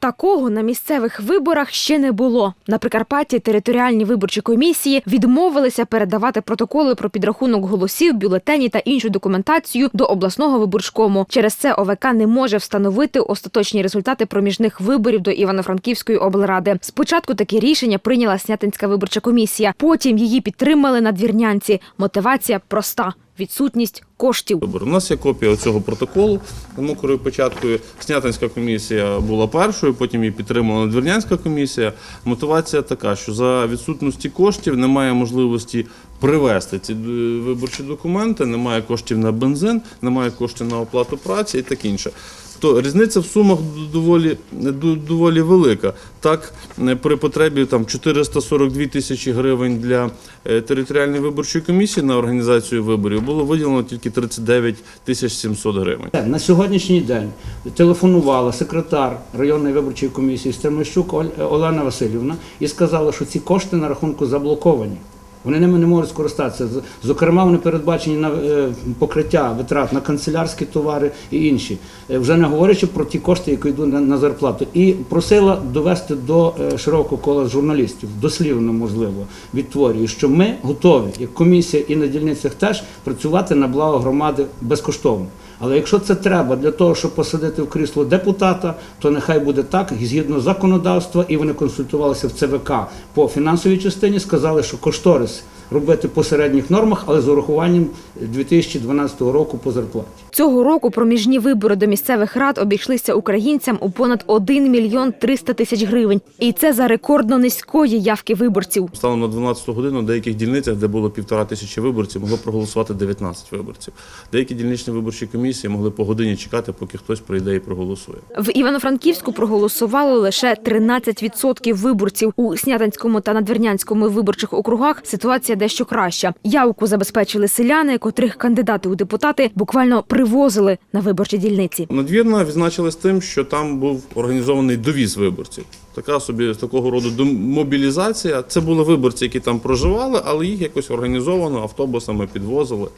Такого на місцевих виборах ще не було. На Прикарпатті територіальні виборчі комісії відмовилися передавати протоколи про підрахунок голосів, бюлетені та іншу документацію до обласного виборчкому. Через це ОВК не може встановити остаточні результати проміжних виборів до Івано-Франківської облради. Спочатку таке рішення прийняла Снятинська виборча комісія. Потім її підтримали надвірнянці. Мотивація проста відсутність коштів. У нас є копія цього протоколу мокрою початкою. Снятинська комісія була першою, потім її підтримала Надвірнянська комісія. Мотивація така, що за відсутності коштів немає можливості привезти ці е, виборчі документи, немає коштів на бензин, немає коштів на оплату праці і таке інше. То різниця в сумах доволі, ду- доволі велика. Так, е, при потребі там 442 тисячі гривень для е, територіальної виборчої комісії на організацію виборів було виділено тільки 39 тисяч 700 гривень. На сьогоднішній день телефонувала секретар районної виборчої комісії Стремищук Олена Васильівна і сказала, що ці кошти на рахунку заблоковані. Вони ними не можуть скористатися. Зокрема, вони передбачені на е, покриття витрат на канцелярські товари і інші, Е, вже не говорячи про ті кошти, які йдуть на, на зарплату. І просила довести до е, широкого кола журналістів, дослівно можливо, відтворюю, що ми готові, як комісія і на дільницях теж працювати на благо громади безкоштовно. Але якщо це треба для того, щоб посадити в крісло депутата, то нехай буде так, згідно законодавства, і вони консультувалися в ЦВК. По фінансовій частині, сказали, що кошторис робити по середніх нормах, але з урахуванням 2012 року по зарплаті. Цього року проміжні вибори до місцевих рад обійшлися українцям у понад 1 мільйон 300 тисяч гривень. І це за рекордно низької явки виборців. Станом на 12 годину в деяких дільницях, де було півтора тисячі виборців, могло проголосувати 19 виборців. Деякі дільничні виборчі комісії могли по годині чекати, поки хтось прийде і проголосує. В Івано-Франківську проголосувало лише 13% виборців. У Снятинському та Надвірнянському виборчих округах ситуація дещо краща. Явку забезпечили селяни, котрих кандидати у депутати буквально привозили на виборчі дільниці. Надвірна відзначилась тим, що там був організований довіз виборців. Така собі такого роду мобілізація. Це були виборці, які там проживали, але їх якось організовано автобусами підвозили.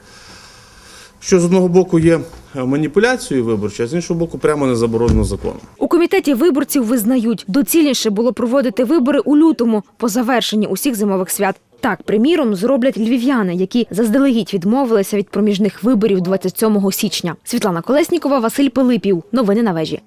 Що з одного боку є е, маніпуляцією виборчою, а з іншого боку, прямо не заборонено законом. У комітеті виборців визнають, доцільніше було проводити вибори у лютому по завершенні усіх зимових свят. Так, приміром, зроблять львів'яни, які заздалегідь відмовилися від проміжних виборів 27 січня. Світлана Колеснікова, Василь Пилипів. Новини на вежі.